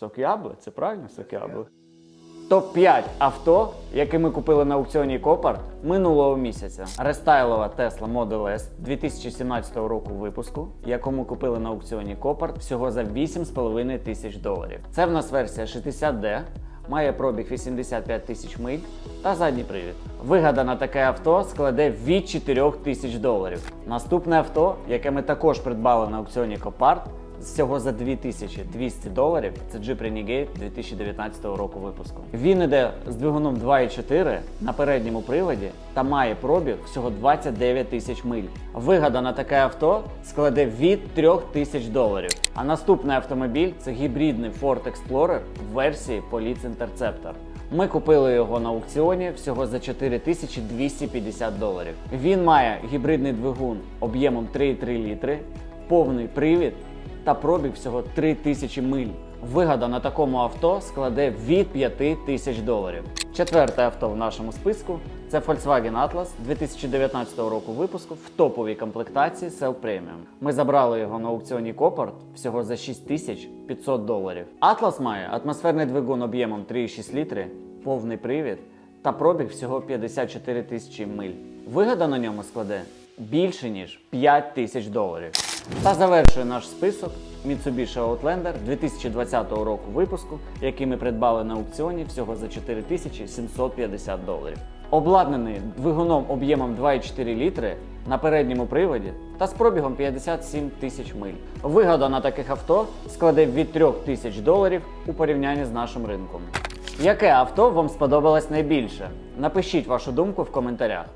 Сок яблук, це правильно сок яблук? Топ-5 авто, які ми купили на аукціоні Копарт минулого місяця. Рестайлова Tesla Model S 2017 року випуску, яку ми купили на аукціоні Копарт всього за 8,5 тисяч доларів. Це в нас версія 60D, має пробіг 85 тисяч миль та задній привід. Вигада на таке авто складе від 4 тисяч доларів. Наступне авто, яке ми також придбали на аукціоні Копарт, Всього за 2200 доларів це Jeep Renegade 2019 року випуску. Він іде з двигуном 2.4 на передньому приводі та має пробіг всього 29 тисяч миль. Вигада на таке авто складе від 3000 доларів. А наступний автомобіль це гібридний Ford Explorer в версії Police Interceptor. Ми купили його на аукціоні всього за 4250 доларів. Він має гібридний двигун об'ємом 3,3 літри, повний привід та пробіг всього 3000 миль. Вигада на такому авто складе від 5 тисяч доларів. Четверте авто в нашому списку це Volkswagen Atlas 2019 року випуску в топовій комплектації Cell Premium. Ми забрали його на аукціоні Copart всього за 6500 доларів. Atlas має атмосферний двигун об'ємом 3,6 літри, повний привід та пробіг всього 54 тисячі миль. Вигада на ньому складе більше ніж 5 тисяч доларів. Та завершує наш список Mitsubishi Outlander 2020 року випуску, який ми придбали на аукціоні всього за 4750 доларів. Обладнаний двигуном об'ємом 2,4 літри на передньому приводі та з пробігом 57 тисяч миль. Вигода на таких авто складе від 3 тисяч доларів у порівнянні з нашим ринком. Яке авто вам сподобалось найбільше? Напишіть вашу думку в коментарях.